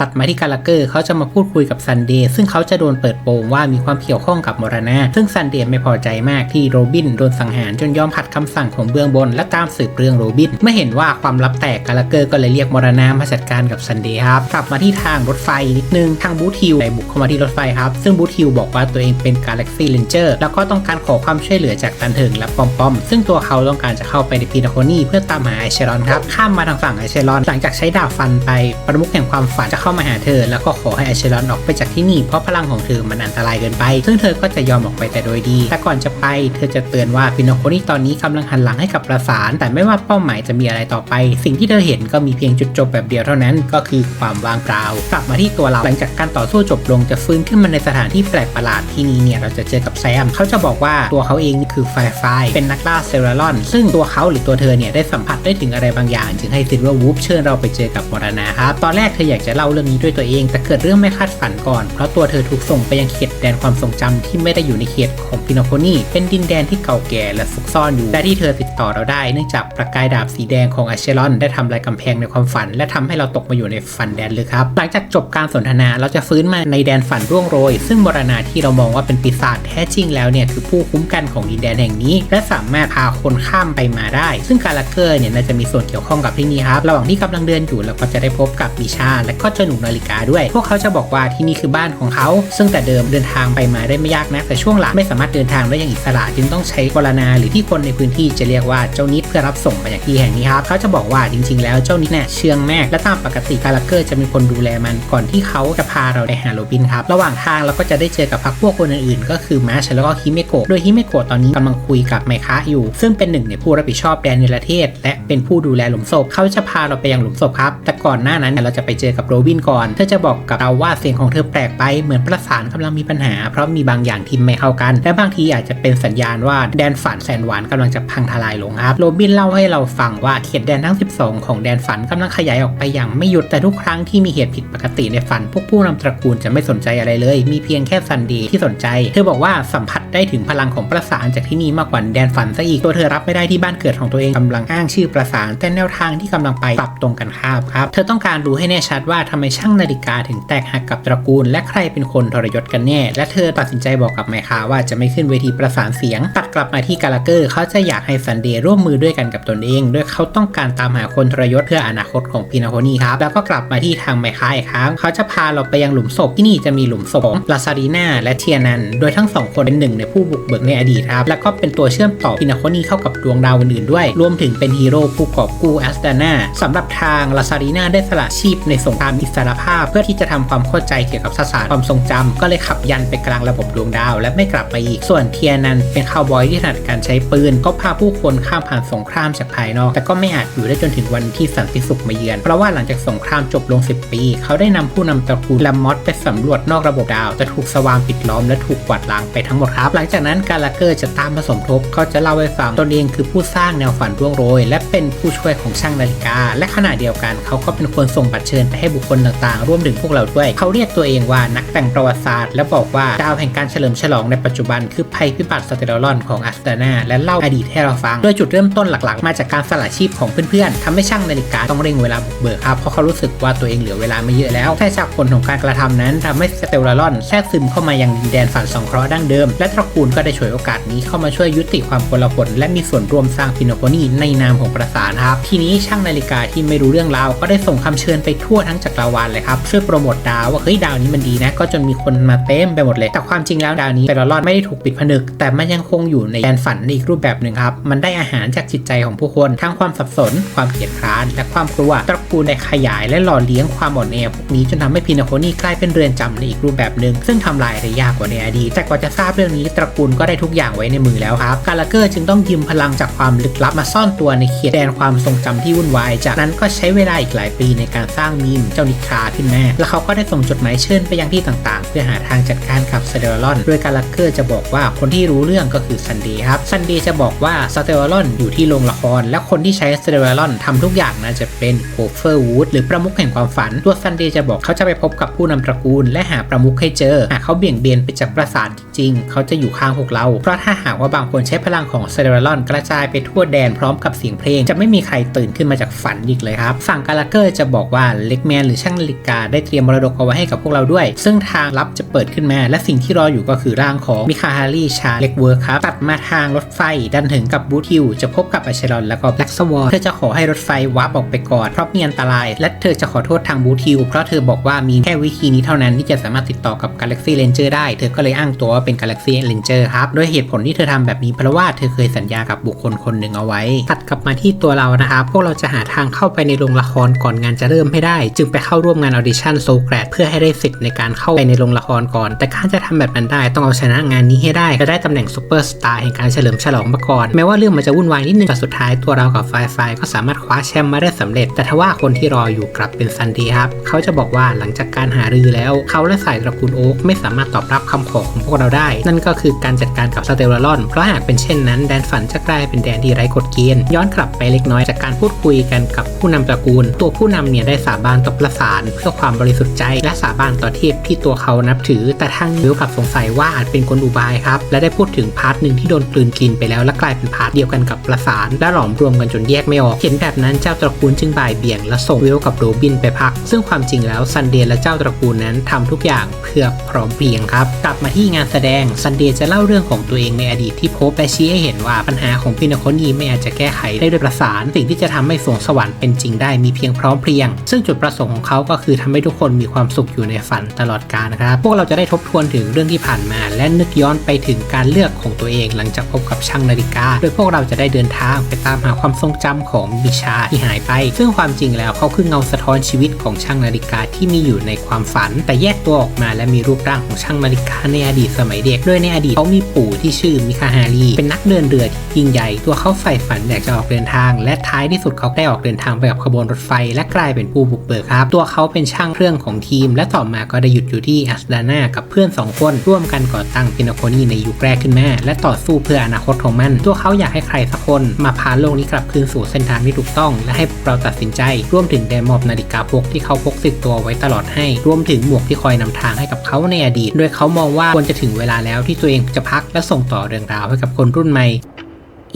ตัดมาที่กาลเกอร์เขาจะมาพูดคุยกับซันเดย์ซึ่งเขาจะโดนเปิดโปงว่ามีความเกี่ยวข้องกับมรณะ ซึ่งซันเดย์ไม่พอใจมากที่โรบินโดนสังหารจนยอมขัดคำสั่งของเบื้องบนและตามสืบเรื่องโรบิน เมื่อเห็นว่าความลับแตกกาลเกอร์ก็เลยเรียกมรณะมาจัดการกับซันเดย์ครับ กลับมาที่ทางรถไฟนิดนึง ทางบูทิวได้บุกเข้ามาที่รถไฟครับ ซึ่งบูทิวบอกว่าตัวเองเป็นกาแล็กซี่เลนเจอร์แล้วก็ต้องการขอความช่วยเหลือจากตันเถิงและปอมปอม ซึ่งตัวเขาต้องการจะเข้าไปในพีนาโคนี่เพื่อตามหาไอเชรอนครับ ข้ามมาทางฝั่งไอเชรอน หลังจากใช้ดาบฟันไปประมุขแห่งความฝันจะเข้ามาหาเธอ แล้วก็ขอให้อเชรอนออกไปจากที่นี่เพราะพลังของเธอมันอันตรายเกินไป ซึ่งเธอก็จะยอมออกไปแต่โดยดี แต่ก่อนจะไป เธอจะเตือนว่าพินอโคนี่ตอนนี้กำลังหันหลังให้กับประสาน แต่ไม่ว่าเป้าหมายจะมีอะไรต่อไป สิ่งที่เธอเห็นก็มีเพียงจุดจบแบบเดียวเท่านั้น ก็คือความว่างเปล่า กลับมาที่ตัวเราหลังจากการต่อสู้จบลงจะฟื้นขึ้นมาในสถานที่แปลกประหลาดที่นี้เนี่ยเราจะเจอกับแซมเขาจะบอกว่าตัวเขาเองคือไฟไฟเป็นนักล่าเซราลอน ซึ่งตัวเขาหรือตัวเธอเนี่ยได้สัมผัสได้ถึงอะไรบางอย่าง จึงให้ซิลเวอร์วูฟเชิญเราไปเจอกับมรณะครับตอนแรกเธออยากจะเล่าเรื่องนี้ด้วยตัวเอง แต่เกิดเรื่องไม่คาดฝันก่อน เพราะตัวเธอถูกส่งไปยังเขตแดนความทรงจำที่ไม่ได้อยู่ในเขตของพินอโคนีเป็นดินแดนที่เก่าแก่และซุกซ่อนอยู่ และที่เธอติดต่อเราได้เนื่องจากประกายดาบสีแดงของอาเชลอน ได้ทำลายกำแพงในความฝัน และทำให้เราตกมาอยู่ในฝันแดนเลยครับหลังจากจบการสนทนาเราจะฟื้นมาในแดนฝันร่วงโรย ซึ่งมรณะที่เรามองว่าเป็นปีศาจแท้จริงแล้วเนี่ยคือผู้คุ้มกันของดินแดนแห่งนี้ และสามารถพาคนข้ามไปมาได้ ซึ่งกาลาเกอร์เนี่ยน่าจะมีส่วนเกี่ยวข้องกับที่นี่ครับระหว่างที่กำลังเดินอยู่เราก็จะได้พบกับมิชาและก็จ้าหนูนาฬิกาด้วย พวกเขาจะบอกว่าที่นี่คือบ้านของเขา ซึ่งแต่เดิมเดินทางไปมาได้ไม่ยากนะแต่ช่วงหลังไม่สามารถเดินทางได้อย่างอิสระจึงต้องใช้กรณาหรือที่คนในพื้นที่จะเรียกว่าเจ้านิดเพื่อรับส่งมาอย่างที่แห่งนี้ครับเขาจะบอกว่าจริง ๆ แล้วเจ้านิดเนี่ยเชื่องแม่และตามปกติกาลาเกอร์จะมีคนดูแลมันก่อนที่เขาจะพาเราไปหาโรบินครับระหว่างทางเราก็จะได้เจอกับพักพวกคนอื่นๆก็คือแมชแล้วก็ฮิเมโกะโดยฮิเมโกะตอนนี้กำลังคุยกับไมคะอยู่ ซึ่งเป็นหนึ่งในผู้รับผิดชอบแดนเนรเทศ และเป็นผู้ดูแลหลุมศพเขาจะพาเราไปยังหลุมศพครับแต่ก่อนหน้านั้นเราจะไปเจอกับโรบินก่อน เธอจะบอกกับเราว่าเสียงของเธอแปลกไปเหมือนประสานกำลังมีปัญหา เพราะมีบางอย่างที่ไม่เข้ากัน และบางทีอาจจะเป็นสัญญาณว่าแดนฝันแสนหวานกำลังจะพังทลายลงครับโรบินเล่าให้เราฟังว่าเขตแดนทั้ง 12 ของแดนฝันกำลังขยายออกไปอย่างไม่หยุดแต่ทุกครั้งที่มีเหตุผิดปกติในฝัน พวกผู้นำตระกูลจะไม่สนใจอะไรเลย มีเพียงแค่ซันดีที่สนใจ เธอบอกว่าสัมผัสได้ถึงพลังของประสานจากที่นี่มากกว่าแดนฝันซะอีกตัวเธอรับไม่ได้ที่บ้านเกิดของตัวเองกำลังอ้างชื่อประสานแต่แนวทางที่กำลังไปปรับตรงกันข้ามครับ เธอต้องการรู้ให้แน่ชัดว่าทำไมช่างนาฬิกาถึงแตกหักกับตระกูล และใครเป็นคนทรยศกันแน่ และเธอตัดสินใจบอกกับไมคาว่าจะไม่ขึ้นเวทีประสานเสียง ตัดกลับมาที่กาลาเกอร์เขาจะอยากให้ซันเดย์ร่วมมือด้วยกันกับตนเองโดยเขาต้องการตามหาคนทรยศเพื่ออนาคตของพีนาโคนีครับแล้วก็กลับมาที่ทางไมคาอีกครั้งเขาจะพาเราไปยังหลุมศพที่นี่จะมีหลุมศพของลาซารีนาและเทียนันโดยทั้งสองคนเป็นหนึ่งในผู้บุกเบิกในอดีตครับแล้วก็เป็นตัวเชื่อมต่อพีนาโคนีเข้ากับดวงดาวอื่นๆด้วย รวมถึงเป็นฮีโร่ผู้กอบกู้แอสตานาสำหรับทางลาซารีนาได้สละชีพในสงครามอิสรภาพ เพื่อที่จะทำความเข้าใจเกี่ยวกับสสารความทรงจำก็เลยขับยันไปกลางระบบดวงดาว และไม่กลับมาอีก ส่วนเทียนันเป็นคาวบอยที่ถนัดการใช้ปืน ก็พาผู้คนข้ามผ่านสงครามจากภายนอก แต่ก็ไม่อาจอยู่ได้จนถึงวันที่สันติสุขมาเยือน เพราะว่าหลังจากสงครามจบลง 10 ปี เขาได้นำผู้นำตระกูลแลมมอสไปสำรวจนอกระบบดาวจะถูกสวามปิดล้อมและถูกกวาดล้างไปทั้งหมดครับ หลังจากนั้นกาลาเกอร์จะตามมาสมทบ เขาจะเล่าให้ฟังตนเองคือผู้สร้างแนวฝันร่วงโรย และเป็นผู้ช่วยของช่างนาฬิกา และขณะเดียวกันเขาก็เป็นคนส่งบัตรเชิญไปให้บุคคลต่างๆ ร่วมถึงพวกเราด้วย เขาเรียกตัวเองว่านักแต่งประวัติศาสตร์ และบอกว่าดาวแห่งการเฉลิมฉลองในปัจจุบันคือภัยพิบัติสเตอรอนของอัสตานาและเล่าอดีตให้เราฟัง โดยจุดเริ่มต้นหลักๆ มาจากการสละชีพของเพื่อนๆทำให้ช่างนาฬิกาต้องเร่งเวลาบุกเบิกครับเพราะเขารู้สึกว่าตัวเองเหลือเวลาไม่เยอะแล้วแต่จากผลของการกระทำนั้นทำให้สเตอรอนแทรกซึมเข้ามายังดินแดนฝันสองเคราะห์ดั้งเดิม และตระกูลก็ได้ฉวยโอกาสนี้เข้ามาช่วยยุติความโกลาหลและมีส่วนร่วมสร้างพินโคนีในนามของประสานครับทีนี้ช่างนาฬิกาที่ไม่รู้เรื่องราวก็ได้ส่งคำเชิญไปทั่วทั้งจักรวาลเลยครับช่วยโปรโมทดาวว่าเฮ้ยดาวนี้มันดีนะ ก็จนมีคนมาเต็มไปหมดเลย แต่ความจริงแล้วดาวนี้เปรลอนไม่ได้ถูกปิดผนึก แต่มันยังคงอยู่ในแดนฝันในอีกรูปแบบหนึ่งครับมันได้อาหารจากจิตใจของผู้คนทั้งความสับสน ความเกลียดคร้าน และความกลัวตระกูลได้ขยายและหล่อเลี้ยงความอ่อนแอพวกนี้จนทำให้พินาโคนี่กลายเป็นเรือนจำในอีกรูปแบบหนึ่งซึ่งทำลายได้ยากกว่าในอดีตแต่กว่าจะทราบเรื่องนี้ตระกูลก็ได้ทุกอย่างไว้ในมือแล้วครับกาลาเกอร์จึงต้องยืมพลังจากความลึกลับมาซ่อนตัวในเขตแดนความทรงจำที่วุ่นวาย จากนั้นก็ใช้เวลาอีกหลายปีในการสร้างมีมเจ้านิคาขึ้นมาและเขาก็ได้ส่งจดหมายเชิญไปยังที่ต่างๆ เพื่อหาทางจัดการกับสเตอรอนโดยการลาเกอร์จะบอกว่าคนที่รู้เรื่องก็คือซันดย์ครับซันดย์จะบอกว่าสเตอรอนอยู่ที่โรงละคร และคนที่ใช้สเตอรอนทำทุกอย่างน่าจะเป็นโคเฟอร์วูดหรือประมุขแห่งความฝัน ตัวซันดย์จะบอกเขาจะไปพบกับผู้นำตระกูล และหาประมุขให้เจอ หากเขาเบี่ยงเบนไปจากประสาทจริง ๆ เขาจะอยู่ข้างพวกเรา เพราะถ้าหากว่าบางคนใช้พลังของสเตอรอนกระจายไปทั่วแดนพร้อมกับเสียงเพลง จะไม่มีใครตื่นขึ้นมาจากฝันอีกเลยครับฝั่งกาลาเกอร์จะบอกว่าเล็กแมนหรือชช่างนาฬิกาได้เตรียมมรดกเอาไว้ให้กับพวกเราด้วย ซึ่งทางลับจะเปิดขึ้นมา และสิ่งที่รออยู่ก็คือร่างของมิคาฮารีชาเล็กเวิร์ครับ ตัดมาทางรถไฟดันถึงกับบูทิวจะพบกับอัชรอนแล้วก็แบล็กสวอร์เธอจะขอให้รถไฟวับออกไปก่อนเพราะมีอันตราย และเธอจะขอโทษทางบูทิวเพราะเธอบอกว่ามีแค่วิธีนี้เท่านั้นที่จะสามารถติดต่อกับ Galaxy Ranger ได้ เธอก็เลยอ้างตัวว่าเป็น Galaxy Ranger ครับ โดยเหตุผลที่เธอทำแบบนี้เพราะว่าเธอเคยสัญญากับบุคคลคนหนึ่งเอาไว้ ตัดกลับมาที่ตัวเรานะครับ พวกเราจะหาทางเข้าไปในโรงละครก่อนงานจะเริ่มให้ได้ จึงไปเข้าร่วมงานออดิชั่นโซแกรดเพื่อให้ได้สิทธิ์ในการเข้าไปในโรงละครก่อน แต่การจะทำแบบนั้นได้ต้องเอาชนะงานนี้ให้ได้และได้ตำแหน่งซูเปอร์สตาร์แห่งการเฉลิมฉลองมาก่อนแม้ว่าเรื่องมันจะวุ่นวายนิดนึงแต่สุดท้ายตัวเรากับไฟไฟก็สามารถคว้าแชมป์มาได้สำเร็จ แต่ทว่าคนที่รออยู่กลับเป็นซันดี้ครับเขาจะบอกว่าหลังจากการหารือแล้ว เขาและสายตระกูลโอ๊กไม่สามารถตอบรับคำขอของพวกเราได้ นั่นก็คือการจัดการกับสเตลลอนเพราะหากเป็นเช่นนั้นแดนฝันจะกลายเป็นแดนที่ไร้กฎเกณฑ์ย้อนกลับไปเล็กน้อยจากการพูดคุยกันกับผู้นำตระกูล ตัวผู้นำเนี่ยได้สาบานต่อประสานเพื่อความบริสุทธิ์ใจ และสาบานต่อเทพที่ตัวเขานับถือ แต่ทางมิวกลับสงสัยว่าอาจเป็นกลอุบายครับ และได้พูดถึงพาร์ทหนึ่งที่โดนกลืนกินไปแล้วและกลายเป็นพาร์ทเดียวกันกับประสาน และหลอมรวมกันจนแยกไม่ออก เห็นแบบนั้นเจ้าตระกูลจึงบ่ายเบี่ยง และส่งวิลกับโรบินไปพัก ซึ่งความจริงแล้วซันเดย์และเจ้าตระกูลนั้นทำทุกอย่างเพื่อพร้อมเพรียงครับ กลับมาที่งานแสดงซันเดย์จะเล่าเรื่องของตัวเองในอดีตที่พบและชี้ให้เห็นว่าปัญหาของพินาโคนีไม่อาจจะแก้ไขได้ด้วยประสาน สิ่งที่จะทำให้สวงสวรรค์เป็นจริงได้มีเพียงพร้อมเพรียง ซึ่งจุดประสงค์ของเขาก็คือทำให้ทุกคนมีความสุขอยู่ในฝันตลอดกาลนะครับ พวกเราจะได้ทบทวนถึงเรื่องที่ผ่านมา และนึกย้อนไปถึงการเลือกของตัวเองหลังจากพบกับช่างนาฬิกา โดยพวกเราจะได้เดินทางไปตามหาความทรงจำของมิชาที่หายไป ซึ่งความจริงแล้วเขาคือเงาสะท้อนชีวิตของช่างนาฬิกาที่มีอยู่ในความฝัน แต่แยกตัวออกมาและมีรูปร่างของช่างนาฬิกาในอดีตสมัยเด็กโดยในอดีตเขามีปู่ที่ชื่อมิคาฮารีเป็นนักเดินเรือที่ยิ่งใหญ่ ตัวเขาใฝ่ฝันอยากจะออกเดินทาง และท้ายที่สุดเขาได้ออกเดินทางไปกับขบวนรถไฟ และกลายเป็นผู้บุกเบิกครับตัวเขาเป็นช่างเครื่องของทีม และต่อมาก็ได้หยุดอยู่ที่อัสดานากับเพื่อนสองคนร่วมกันก่อตั้งพินาโคนีในยุคแรกขึ้นมาและต่อสู้เพื่ออนาคตของมัน ตัวเขาอยากให้ใครสักคนมาพาโลกนี้กลับคืนสู่เส้นทางที่ถูกต้อง และให้เราตัดสินใจ รวมถึงได้มอบนาฬิกาพกที่เขาพกติดตัวไว้ตลอดให้ รวมถึงหมวกที่คอยนำทางให้กับเขาในอดีต โดยเขามองว่าควรจะถึงเวลาแล้วที่ตัวเองจะพักและส่งต่อเรื่องราวให้กับคนรุ่นใหม่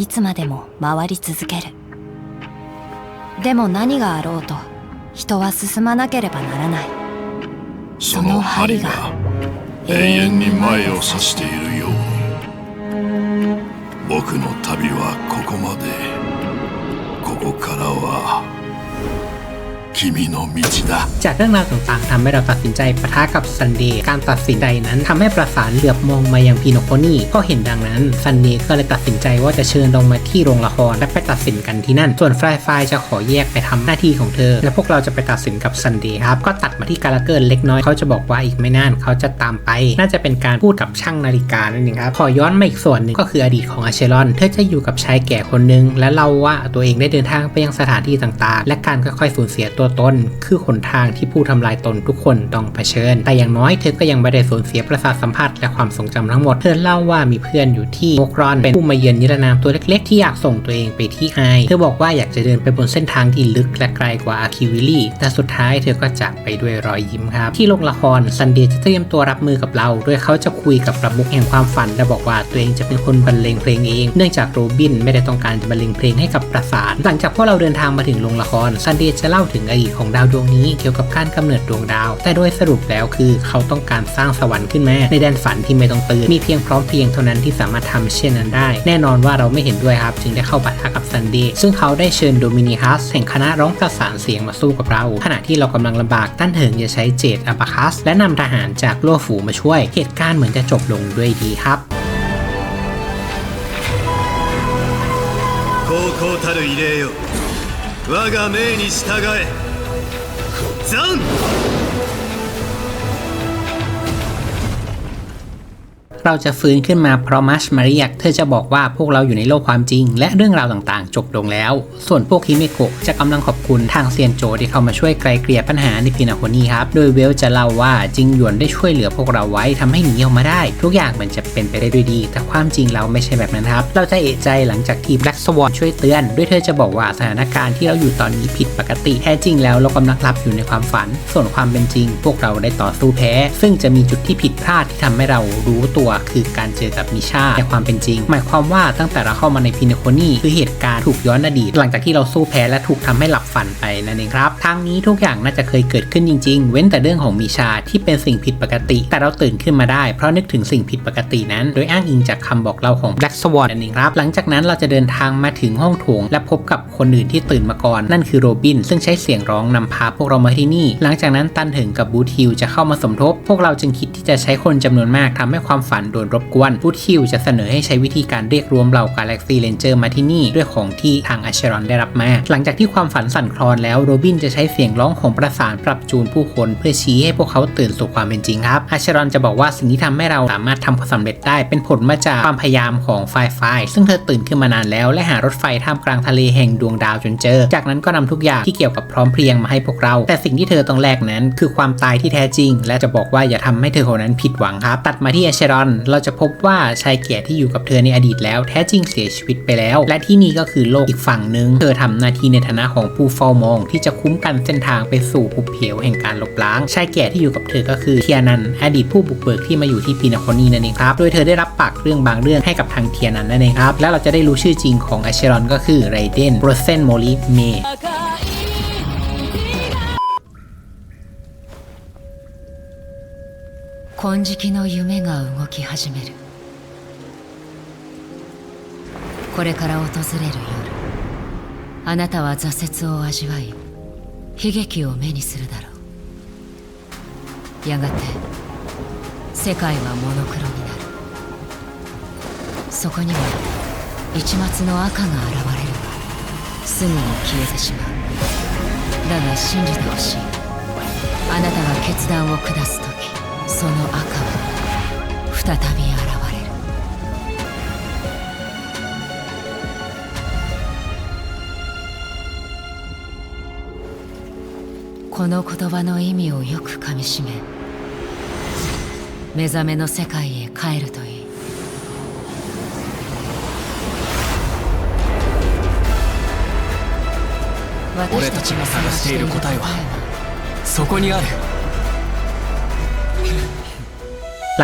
いつまでも回り続けるでも何があろうと 人は進まなければならない。その針が永遠に前を指しているように。僕の旅はここまで。ここからは 君の道だ จากเรื่องราวต่างๆทำให้เราตัดสินใจปะทะกับซันเดย์ การตัดสินใจนั้นทำให้ประสานเหลือบมองมายังพีโนโคนี่ก็เห็นดังนั้นซันเดย์ก็เลยตัดสินใจว่าจะเชิญลงมาที่โรงละครและไปตัดสินกันที่นั่น ส่วนฟลายไฟจะขอแยกไปทำหน้าที่ของเธอ และพวกเราจะไปตัดสินกับซันเดย์ครับ ก็ตัดมาที่กาลาเกินเล็กน้อยเขาจะบอกว่าอีกไม่นานเขาจะตามไป น่าจะเป็นการพูดกับช่างนาฬิกานั่นเองครับ ขอย้อนมาอีกส่วนหนึ่งก็คืออดีตของอาเชลอน เธอจะอยู่กับชายแก่คนหนึ่งและเล่าว่าตัวเองได้เดินทางไปยังสถานที่ต่างๆ และการค่อยๆสูญเสียตัว ตน คือหนทางที่ผู้ทำลายตนทุกคนต้องเผชิญ แต่อย่างน้อยเธอก็ยังไม่ได้สูญเสียประสาทสัมผัสและความทรงจำทั้งหมด เธอเล่าว่ามีเพื่อนอยู่ที่โมกรอนเป็นผู้มาเยือนนิรนามตัวเล็กๆ ที่อยากส่งตัวเองไปที่ไอเธอบอกว่าอยากจะเดินไปบนเส้นทางที่ลึกและไกลกว่าอาคิวิลี่แต่สุดท้ายเธอก็จากไปด้วยรอยยิ้มครับ ที่โรงละครซันเดย์จะเตรียมตัวรับมือกับเรา โดยเขาจะคุยกับประมุขแห่งความฝันและบอกว่าตัวเองจะเป็นคนบรรเลงเพลงเอง เนื่องจากโรบินไม่ได้ต้องการจะบรรเลงเพลงให้กับประสาน หลังจากพวกเราเดินทางมาถึงโรงละครซันเดย์จะเล่าถึงอตของดาวดวงนี้เกี่ยวกับการกำเนิดดวงดาว แต่โดยสรุปแล้วคือเขาต้องการสร้างสวรรค์ขึ้นมาในแดนฝันที่ไม่ต้องตื่นมีเพียงพร้อมเพรียงเท่านั้นที่สามารถทำเช่นนั้นได้ แน่นอนว่าเราไม่เห็นด้วยครับ จึงได้เข้าปะทะกับซันเดย์ซึ่งเขาได้เชิญโดมินิคัสแห่งคณะร้องประสานเสียงมาสู้กับเรา ขณะที่เรากำลังลำบากต้านเหิงจะใช้เจตอัปคัส และนำทหารจากโล่ฝูมาช่วย เหตุการณ์เหมือนจะจบลงด้วยดีครับ 高校たる異例よ我が命に従え ザン เราจะฟื้นขึ้นมาเพราะมัชมาเรียก เธอจะบอกว่าพวกเราอยู่ในโลกความจริง และเรื่องราวต่างๆ จบลงแล้ว ส่วนพวกฮิเมโกะจะกำลังขอบคุณทางเซียนโจที่เข้ามาช่วยไกลเกลี่ยปัญหาในพินาโคนีครับ โดยเวลจะเล่าว่าจิงหยวนได้ช่วยเหลือพวกเราไว้ทำให้หนีออกมาได้ ทุกอย่างมันจะเป็นไปได้ด้วยดี แต่ความจริงเราไม่ใช่แบบนั้นครับ เราจะเอะใจหลังจากที่แบล็กสวอนช่วยเตือนด้วยเธอจะบอกว่าสถานการณ์ที่เราอยู่ตอนนี้ผิดปกติแท้จริงแล้วเรากำลังหลับอยู่ในความฝัน ส่วนความเป็นจริง พวกเราได้ต่อสู้แพ้ ซึ่งจะมีจุดที่ผิดพลาดที่ทำให้เรารู้ตัวคือการเจอกับมิชาในความเป็นจริง หมายความว่าตั้งแต่เราเข้ามาในพินโคนี่คือเหตุการณ์ถูกย้อนอดีต หลังจากที่เราสู้แพ้และถูกทำให้หลับฝันไปนั่นเองครับทางนี้ทุกอย่างน่าจะเคยเกิดขึ้นจริง ๆ เว้นแต่เรื่องของมิชาที่เป็นสิ่งผิดปกติ แต่เราตื่นขึ้นมาได้เพราะนึกถึงสิ่งผิดปกตินั้น โดยอ้างอิงจากคำบอกเล่าของ Black Swan นั่นเองครับหลังจากนั้นเราจะเดินทางมาถึงห้องโถง และพบกับคนอื่นที่ตื่นมาก่อน นั่นคือโรบิน ซึ่งใช้เสียงร้องนำพาพวกเรามาที่นี่ หลังจากนั้นตันถึงกับบูทิวจะเข้ามาสมทบ พวกเราจึงคิดที่จะใช้คนจำนวนมากทำให้ความฝันโดนรบกวนบูทิวจะเสนอให้ใช้วิธีการเรียกรวมเหล่ากาแล็กซี่เรนเจอร์มาที่นี่ด้วยของที่ทางอัชเชรอนได้รับมา หลังจากที่ความฝันสั่นคลอนแล้วโรบินจะใช้เสียงร้องของประสานปรับจูนผู้คนเพื่อชี้ให้พวกเขาตื่นสู่ความเป็นจริงครับอัชเชรอนจะบอกว่าสิ่งที่ทำให้เราสามารถทำความสำเร็จได้เป็นผลมาจากความพยายามของไฟไฟซึ่งเธอตื่นขึ้นมานานแล้ว และหารถไฟท่ามกลางทะเลแห่งดวงดาวจนเจอ จากนั้นก็นำทุกอย่างที่เกี่ยวกับพร้อมเพรียงมาให้พวกเรา แต่สิ่งที่เธอต้องแลกนั้น คือความตายที่แท้จริง และจะบอกว่าอย่าทำให้เธอคนนั้นผิดหวังครับ ตัดมาที่อัชเชรอนเราจะพบว่าชายแก่ที่อยู่กับเธอในอดีตแล้ว แท้จริงเสียชีวิตไปแล้ว และที่นี่ก็คือโลกอีกฝั่งหนึ่งเธอทำหน้าที่ในฐานะของผู้เฝ้ามอง ที่จะคุ้มกันเส้นทางไปสู่ภูเพวแห่งการลบล้างชายแก่ที่อยู่กับเธอก็คือเทียนันอดีตผู้บุกเบิกที่มาอยู่ที่ปีนาโคนีนั่นเองครับโดยเธอได้รับปากเรื่องบางเรื่องให้กับทางเทียนันนั่นเองครับแล้วเราจะได้รู้ชื่อจริงของอัชเชรอนก็คือไรเดนโรเซนโมลิเม 金色の夢が動き始める。これから訪れる夜あなたは挫折を味わい悲劇を目にするだろう。やがて世界はモノクロになる。そこには一抹の赤が現れる。すぐに消えてしまう。だが信じてほしい。あなたが決断を下す時その赤は再び現れる。この言葉の意味をよくかみしめ目覚めの世界へ帰るといい。俺たちが探している答えはそこにある。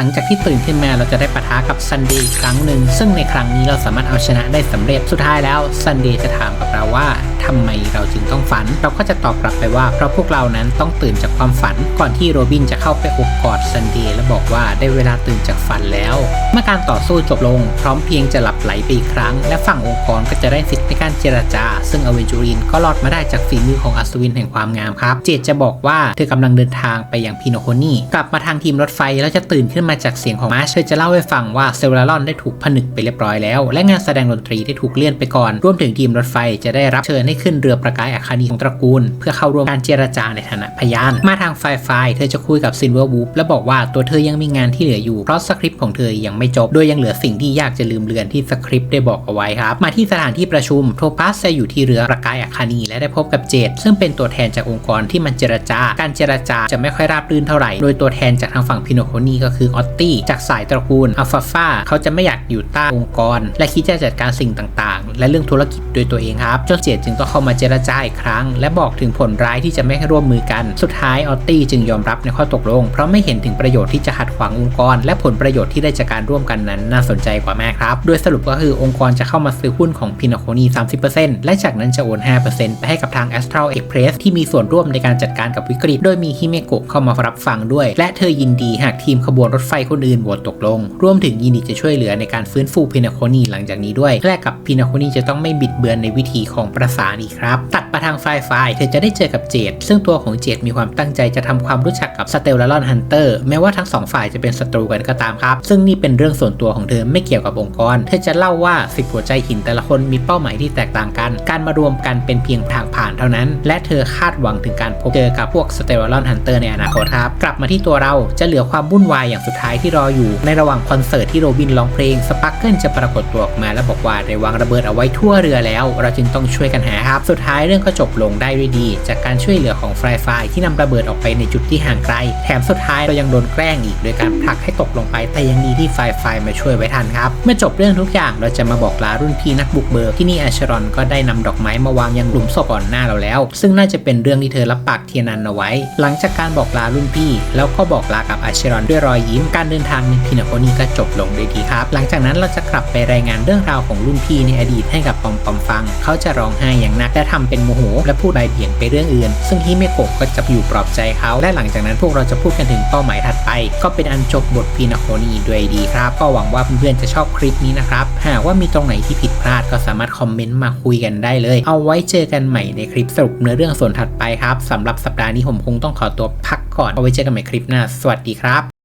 หลังจากที่ตื่นขึ้นมาเราจะได้ปะทะกับซันเดย์อีกครั้งหนึ่งซึ่งในครั้งนี้เราสามารถเอาชนะได้สำเร็จสุดท้ายแล้วซันเดย์จะถามกับเราว่า ทำไมเราจึงต้องฝัน เราก็จะตอบกลับไปว่าเพราะพวกเรานั้นต้องตื่นจากความฝัน ก่อนที่โรบินจะเข้าไปอบกอดซันเดย์และบอกว่าได้เวลาตื่นจากฝันแล้ว เมื่อการต่อสู้จบลง พร้อมเพียงจะหลับไหลไปอีกครั้ง และฝั่งองค์กรก็จะได้สิทธิ์ในการเจรจา ซึ่งอเวนจูรินก็รอดมาได้จากฝีมือของอัศวินแห่งความงามครับ เจดจะบอกว่าเธอกำลังเดินทางไปยังพีโนโคนี่กลับมาทางทีมรถไฟแล้วจะตื่นขึ้นมาจากเสียงของมาร์ชเธอจะเล่าให้ฟังว่าเซลลารอนได้ถูกผนึกไปเรียบร้อยแล้ว และงานแสดงดนตรีได้ถูกเลื่อนไปก่อนรวมถึงทีมรถไฟจะได้รับเชิญให้ขึ้นเรือประกายอาคานีของตระกูล เพื่อเข้าร่วมการเจรจาในฐานะพยาน มาทางไฟไฟเธอจะคุยกับซินเวอร์วูฟและบอกว่าตัวเธอยังมีงานที่เหลืออยู่ เพราะสคริปต์ของเธอยังไม่จบ โดยยังเหลือสิ่งที่ยากจะลืมเลือนที่สคริปต์ได้บอกเอาไว้ครับ มาที่สถานที่ประชุมโทปัสจะอยู่ที่เรือประกายอาคานีและได้พบกับเจดซึ่งเป็นตัวแทนจากองค์กรที่มันเจรจาการเจรจาจะไม่ค่อยราบรื่นเท่าไหร่ โดยตัวแทนจากทางฝั่งพิโนโคนีก็คือออตตี้จากสายตระกูลอัลฟาฟาเขาจะไม่อยากอยู่ใต้องค์กร และคิดจะจัดการสิ่งต่างๆ และเรื่องธุรกิจโดยตัวเองครับจนเจดจึงต้องเข้ามาเจรจาอีกครั้ง และบอกถึงผลร้ายที่จะไม่ให้ร่วมมือกัน สุดท้ายออตตี้จึงยอมรับในข้อตกลง เพราะไม่เห็นถึงประโยชน์ที่จะขัดขวางองค์กร และผลประโยชน์ที่ได้จากการร่วมกันนั้นน่าสนใจกว่าแม่ครับ โดยสรุปก็คือองค์กรจะเข้ามาซื้อหุ้นของพินาโคนี30%และจากนั้นจะโอน 5%ไปให้กับทาง Astral Express ที่มีส่วนร่วมในการจัดการกับวิกฤต โดยมีฮิเมโกะเข้ามารับฟังด้วย และเธอยินดีหากทีมขบวนรถไฟคนอื่นโหวตตกลงรวมถึงยินดีจะช่วยเหลือในการฟื้นฟูพินาโคนีหลังจากนี้ด้วยแลกกับพินาโคนีจะต้องไม่บิดเบือนในวิธีของประสานอีกครับ ตัดมาทางไฟไฟเธอจะได้เจอกับเจดซึ่งตัวของเจดมีความตั้งใจจะทำความรู้จักกับสเตลลารอนฮันเตอร์แม้ว่าทั้งสองฝ่ายจะเป็นศัตรูกันก็ตามครับ ซึ่งนี่เป็นเรื่องส่วนตัวของเธอไม่เกี่ยวกับองค์กร เธอจะเล่าว่าสิบหัวใจหินแต่ละคนมีเป้าหมายที่แตกต่างกัน การมารวมกันเป็นเพียงทางผ่านเท่านั้น และเธอคาดหวังถึงการพบเจอกับพวกสเตลลารอนฮันเตอร์ในอนาคตครับกลับมาที่ตัวเราจะเหลือความวุ่นวายอย่างสุดท้ายที่รออยู่ในระหว่างคอนเสิร์ตที่โรบินร้องเพลงสปักเกิลจะปรากฏตัวออกมาและบอกว่าได้วางระเบิดเอาไว้ทั่วเรือแล้ว เราจึงต้องช่วยกันหานะครับ สุดท้ายเรื่องก็จบลงได้ด้วยดี จากการช่วยเหลือของไฟไฟที่นำระเบิดออกไปในจุดที่ห่างไกล แถมสุดท้ายเรายังโดนแกล้งอีกโดยการผลักให้ตกลงไป แต่ยังดีที่ไฟไฟมาช่วยไว้ทันครับ เมื่อจบเรื่องทุกอย่างเราจะมาบอกลารุ่นพี่นักบุกเบิกที่นี่อาชรอนก็ได้นำดอกไม้มาวางยังหลุมศพก่อนหน้าเราแล้ว ซึ่งน่าจะเป็นเรื่องที่เธอรับปากเทียนันเอาไว้ หลังจากการบอกลารุ่นพี่ แล้วก็บอกลากับอาชรอนด้วยรอยยิ้มการเดินทางในพินาโคนีก็จบลงด้วยดีครับ หลังจากนั้นเราจะกลับไปรายงานเรื่องราวของรุ่นพี่ในอดีตให้กับปอมปอมฟัง เขาจะร้องไห้ยงนักและทำเป็นโมโห และพูดใบเบี่ยงไปเรื่องอื่น ซึ่งฮิเมโกะก็จะอยู่ปลอบใจเขา และหลังจากนั้นพวกเราจะพูดกันถึงเป้าหมายถัดไป ก็เป็นอันจบบทพินาโคนีด้วยดีครับ ก็หวังว่าเพื่อนๆจะชอบคลิปนี้นะครับ หากว่ามีตรงไหนที่ผิดพลาดก็สามารถคอมเมนต์มาคุยกันได้เลย เอาไว้เจอกันใหม่ในคลิปสรุปเนื้อเรื่องส่วนถัดไปครับสำหรับสัปดาห์นี้ผมคงต้องขอตัวพักก่อนเอาไว้เจอกันใหม่คลิปหน้า สวัสดีครับ